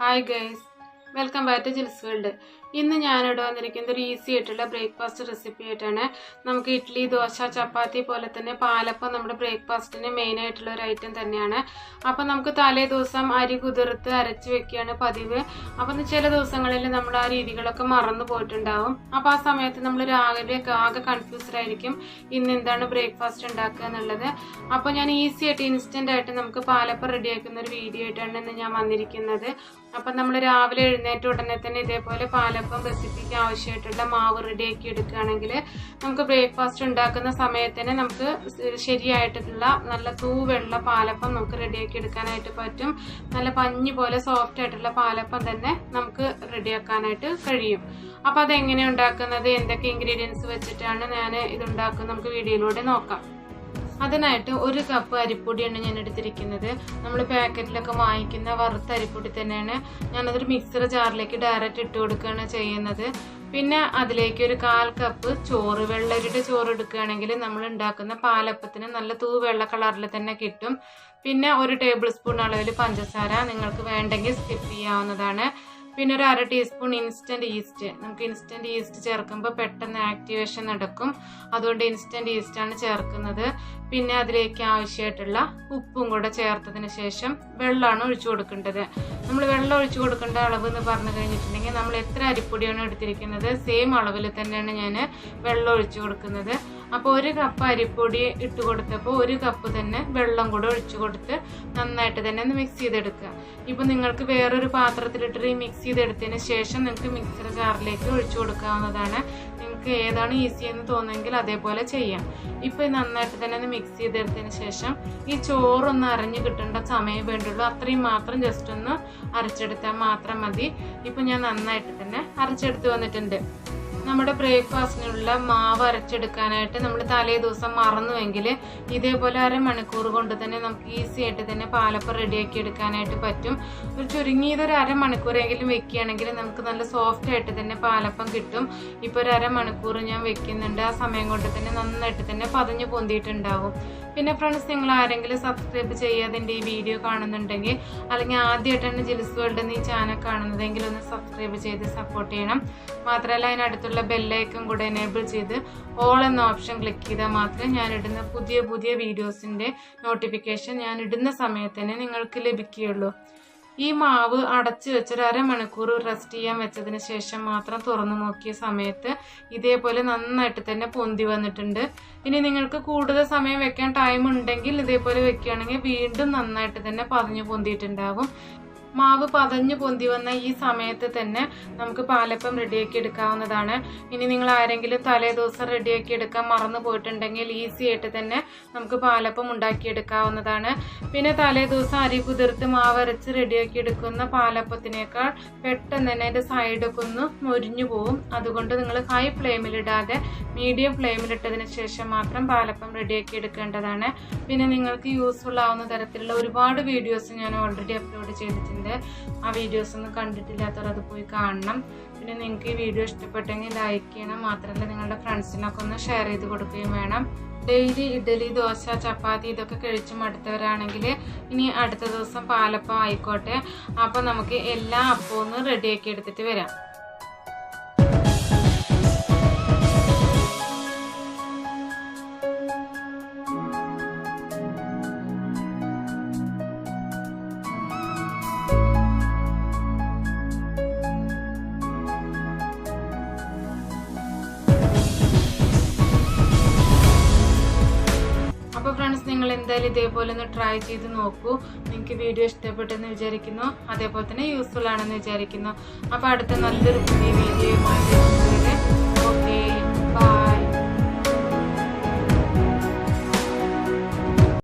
hi guys. Welcome back to Jils world ഇന്ന് ഞാനിവിടെ വന്നിരിക്കുന്നത് ഒരു ഈസി ആയിട്ടുള്ള ബ്രേക്ക്ഫാസ്റ്റ് റെസിപ്പി ആയിട്ടാണ്. നമുക്ക് ഇഡ്ഡലി ദോശ ചപ്പാത്തി പോലെ തന്നെ പാലപ്പം നമ്മുടെ ബ്രേക്ക്ഫാസ്റ്റിന് മെയിൻ ആയിട്ടുള്ള ഒരു ഐറ്റം തന്നെയാണ്. അപ്പം നമുക്ക് തലേ ദിവസം അരി കുതിർത്ത് അരച്ച് വെക്കുകയാണ് പതിവ്. അപ്പം ചില ദിവസങ്ങളിൽ നമ്മൾ ആ രീതികളൊക്കെ മറന്നു പോയിട്ടുണ്ടാവും. അപ്പോൾ ആ സമയത്ത് നമ്മൾ രാവിലെ ആകെ കൺഫ്യൂസ്ഡ് ആയിരിക്കും ഇന്ന് എന്താണ് ബ്രേക്ക്ഫാസ്റ്റ് ഉണ്ടാക്കുക എന്നുള്ളത്. അപ്പോൾ ഞാൻ ഈസി ആയിട്ട് ഇൻസ്റ്റന്റ് ആയിട്ട് നമുക്ക് പാലപ്പം റെഡിയാക്കുന്ന ഒരു വീഡിയോ ആയിട്ടാണ് ഇന്ന് ഞാൻ വന്നിരിക്കുന്നത്. അപ്പം നമ്മൾ രാവിലെ എഴുന്നേറ്റ ഉടനെ തന്നെ ഇതേപോലെ പാലപ്പം റെസിപ്പിക്ക് ആവശ്യമായിട്ടുള്ള മാവ് റെഡി ആക്കി എടുക്കുകയാണെങ്കിൽ നമുക്ക് ബ്രേക്ക്ഫാസ്റ്റ് ഉണ്ടാക്കുന്ന സമയത്തിന് നമുക്ക് ശരിയായിട്ടുള്ള നല്ല തൂവെള്ള പാലപ്പം നമുക്ക് റെഡി ആക്കി എടുക്കാനായിട്ട് പറ്റും. നല്ല പഞ്ഞി പോലെ സോഫ്റ്റ് ആയിട്ടുള്ള പാലപ്പം തന്നെ നമുക്ക് റെഡി ആക്കാനായിട്ട് കഴിയും. അപ്പോൾ അതെങ്ങനെ ഉണ്ടാക്കുന്നത്? എന്തൊക്കെ ഇൻഗ്രീഡിയൻസ് വെച്ചിട്ടാണ് ഞാൻ ഇതുണ്ടാക്കുന്നത് നമുക്ക് വീഡിയോയിലൂടെ നോക്കാം. അതിനായിട്ട് ഒരു കപ്പ് അരിപ്പൊടിയാണ് ഞാൻ എടുത്തിരിക്കുന്നത് നമ്മൾ പാക്കറ്റിലൊക്കെ വാങ്ങിക്കുന്ന വറുത്ത അരിപ്പൊടി തന്നെയാണ്. ഞാനതൊരു മിക്സർ ജാറിലേക്ക് ഡയറക്റ്റ് ഇട്ട് കൊടുക്കുകയാണ് ചെയ്യുന്നത്. പിന്നെ അതിലേക്ക് ഒരു കാൽ കപ്പ് ചോറ് വെള്ളരിയുടെ ചോറ് എടുക്കുകയാണെങ്കിൽ നമ്മൾ ഉണ്ടാക്കുന്ന പാലപ്പത്തിന് നല്ല തൂ വെള്ള കളറിൽ തന്നെ കിട്ടും. പിന്നെ ഒരു ടേബിൾ സ്പൂൺ അളവിൽ പഞ്ചസാര നിങ്ങൾക്ക് വേണ്ടെങ്കിൽ സ്കിപ്പ് ചെയ്യാവുന്നതാണ്. പിന്നെ ഒരു അര ടീസ്പൂൺ ഇൻസ്റ്റന്റ് ഈസ്റ്റ് നമുക്ക് ഇൻസ്റ്റന്റ് ഈസ്റ്റ് ചേർക്കുമ്പോൾ പെട്ടെന്ന് ആക്ടിവേഷൻ നടക്കും. അതുകൊണ്ട് ഇൻസ്റ്റന്റ് ഈസ്റ്റാണ് ചേർക്കുന്നത്. പിന്നെ അതിലേക്ക് ആവശ്യമായിട്ടുള്ള ഉപ്പും കൂടെ ചേർത്തതിന് ശേഷം വെള്ളമാണ് ഒഴിച്ചു കൊടുക്കേണ്ടത്. നമ്മൾ വെള്ളം ഒഴിച്ചു കൊടുക്കേണ്ട അളവ് എന്ന് പറഞ്ഞു കഴിഞ്ഞിട്ടുണ്ടെങ്കിൽ നമ്മൾ എത്ര അരിപ്പൊടിയാണ് എടുത്തിരിക്കുന്നത്? സെയിം അളവിൽ തന്നെയാണ് ഞാൻ വെള്ളം ഒഴിച്ചു കൊടുക്കുന്നത്. അപ്പോൾ ഒരു കപ്പ് അരിപ്പൊടി ഇട്ട് കൊടുത്തപ്പോൾ ഒരു കപ്പ് തന്നെ വെള്ളം കൂടെ ഒഴിച്ചു കൊടുത്ത് നന്നായിട്ട് തന്നെ ഒന്ന് മിക്സ് ചെയ്തെടുക്കുക. ഇപ്പോൾ നിങ്ങൾക്ക് വേറൊരു പാത്രത്തിലിട്ട് ഈ മിക്സ് ചെയ്തെടുത്തതിന് ശേഷം നിങ്ങൾക്ക് മിക്സർ ജാറിലേക്ക് ഒഴിച്ചു കൊടുക്കാവുന്നതാണ്. നിങ്ങൾക്ക് ഏതാണ് ഈസി എന്ന് തോന്നുമെങ്കിൽ അതേപോലെ ചെയ്യാം. ഇപ്പോൾ നന്നായിട്ട് തന്നെ ഒന്ന് മിക്സ് ചെയ്തെടുത്തതിന് ശേഷം ഈ ചോറൊന്ന് അരഞ്ഞ് കിട്ടേണ്ട സമയം വേണ്ടുള്ളൂ. അത്രയും മാത്രം ജസ്റ്റ് ഒന്ന് അരച്ചെടുത്താൽ മാത്രം മതി. ഇപ്പോൾ ഞാൻ നന്നായിട്ട് തന്നെ അരച്ചെടുത്ത് വന്നിട്ടുണ്ട്. നമ്മുടെ ബ്രേക്ക്ഫാസ്റ്റിനുള്ള മാവ് അരച്ചെടുക്കാനായിട്ട് നമ്മൾ തലേ ദിവസം മറന്നുവെങ്കിൽ ഇതേപോലെ അരമണിക്കൂർ കൊണ്ട് തന്നെ നമുക്ക് ഈസി ആയിട്ട് തന്നെ പാലപ്പം റെഡിയാക്കി എടുക്കാനായിട്ട് പറ്റും. ഒരു ചുരുങ്ങിയത് ഒരു അരമണിക്കൂറെങ്കിലും വെക്കുകയാണെങ്കിൽ നമുക്ക് നല്ല സോഫ്റ്റ് ആയിട്ട് തന്നെ പാലപ്പം കിട്ടും. ഇപ്പോൾ ഒരു അരമണിക്കൂർ ഞാൻ വെക്കുന്നുണ്ട്. ആ സമയം കൊണ്ട് തന്നെ നന്നായിട്ട് തന്നെ പതഞ്ഞു പൊന്തിയിട്ടുണ്ടാവും. പിന്നെ ഫ്രണ്ട്സ് നിങ്ങൾ ആരെങ്കിലും സബ്സ്ക്രൈബ് ചെയ്യാതെ എന്റെ ഈ വീഡിയോ കാണുന്നുണ്ടെങ്കിൽ അല്ലെങ്കിൽ ആദ്യമായിട്ടാണ് ജിൽസ് വേൾഡ് എന്ന ഈ ചാനൽ കാണുന്നതെങ്കിൽ ഒന്ന് സബ്സ്ക്രൈബ് ചെയ്ത് സപ്പോർട്ട് ചെയ്യണം. മാത്രമല്ല അതിനടുത്തുള്ള ബെല്ലൈക്കൺ കൂടെ എനേബിൾ ചെയ്ത് ഓൾ എന്ന ഓപ്ഷൻ ക്ലിക്ക് ചെയ്താൽ മാത്രമേ ഞാൻ ഇടുന്ന പുതിയ പുതിയ വീഡിയോസിന്റെ നോട്ടിഫിക്കേഷൻ ഞാൻ ഇടുന്ന സമയത്ത് തന്നെ നിങ്ങൾക്ക് ലഭിക്കുകയുള്ളൂ. ഈ മാവ് അടച്ചു വെച്ചൊരു അരമണിക്കൂർ റെസ്റ്റ് ചെയ്യാൻ വെച്ചതിന് ശേഷം മാത്രം തുറന്നു നോക്കിയ സമയത്ത് ഇതേപോലെ നന്നായിട്ട് തന്നെ പൊന്തി വന്നിട്ടുണ്ട്. ഇനി നിങ്ങൾക്ക് കൂടുതൽ സമയം വെക്കാൻ ടൈം ഉണ്ടെങ്കിൽ ഇതേപോലെ വെക്കുകയാണെങ്കിൽ വീണ്ടും നന്നായിട്ട് തന്നെ പതിഞ്ഞു പൊന്തിയിട്ടുണ്ടാവും. മാവ് പതഞ്ഞു പൊന്തി വന്ന ഈ സമയത്ത് തന്നെ നമുക്ക് പാലപ്പം റെഡിയാക്കി എടുക്കാവുന്നതാണ്. ഇനി നിങ്ങൾ ആരെങ്കിലും തലേ ദിവസം റെഡിയാക്കി എടുക്കാൻ മറന്നു പോയിട്ടുണ്ടെങ്കിൽ ഈസി ആയിട്ട് തന്നെ നമുക്ക് പാലപ്പം ഉണ്ടാക്കിയെടുക്കാവുന്നതാണ്. പിന്നെ തലേ ദിവസം അരി കുതിർത്ത് മാവ് അരച്ച് റെഡിയാക്കി എടുക്കുന്ന പാലപ്പത്തിനേക്കാൾ പെട്ടെന്ന് തന്നെ അതിന്റെ സൈഡൊക്കെ ഒന്ന് മൊരിഞ്ഞു പോവും. അതുകൊണ്ട് നിങ്ങൾ ഹൈ ഫ്ലെയിമിലിടാതെ മീഡിയം ഫ്ലെയിമിലിട്ടതിന് ശേഷം മാത്രം പാലപ്പം റെഡിയാക്കി എടുക്കേണ്ടതാണ്. പിന്നെ നിങ്ങൾക്ക് യൂസ്ഫുൾ ആവുന്ന തരത്തിലുള്ള ഒരുപാട് വീഡിയോസ് ഞാൻ ഓൾറെഡി അപ്ലോഡ് ചെയ്തിട്ടുണ്ട്. ആ വീഡിയോസ് ഒന്നും കണ്ടിട്ടില്ലാത്തവർ അത് പോയി കാണണം. പിന്നെ നിങ്ങൾക്ക് ഈ വീഡിയോ ഇഷ്ടപ്പെട്ടെങ്കിൽ ലൈക്ക് ചെയ്യണം. മാത്രമല്ല നിങ്ങളുടെ ഫ്രണ്ട്സിനൊക്കെ ഒന്ന് ഷെയർ ചെയ്ത് കൊടുക്കുകയും വേണം. ഡെയിലി ഇഡ്ഡലി ദോശ ചപ്പാത്തി ഇതൊക്കെ കഴിച്ച് മടുത്തവരാണെങ്കിൽ ഇനി അടുത്ത ദിവസം പാലപ്പം ആയിക്കോട്ടെ. അപ്പോൾ നമുക്ക് എല്ലാ അപ്പവും റെഡിയാക്കി എടുത്തിട്ട് വരാം. ഫ്രണ്ട്സ് നിങ്ങൾ എന്തായാലും ഇതേപോലെ ഒന്ന് ട്രൈ ചെയ്ത് നോക്കൂ. നിങ്ങൾക്ക് വീഡിയോ ഇഷ്ടപ്പെട്ടെന്ന് വിചാരിക്കുന്നു. അതേപോലെ തന്നെ യൂസ്ഫുൾ ആണെന്ന് വിചാരിക്കുന്നു. അപ്പോൾ അടുത്ത നല്ലൊരു പുതിയ വീഡിയോയുമായി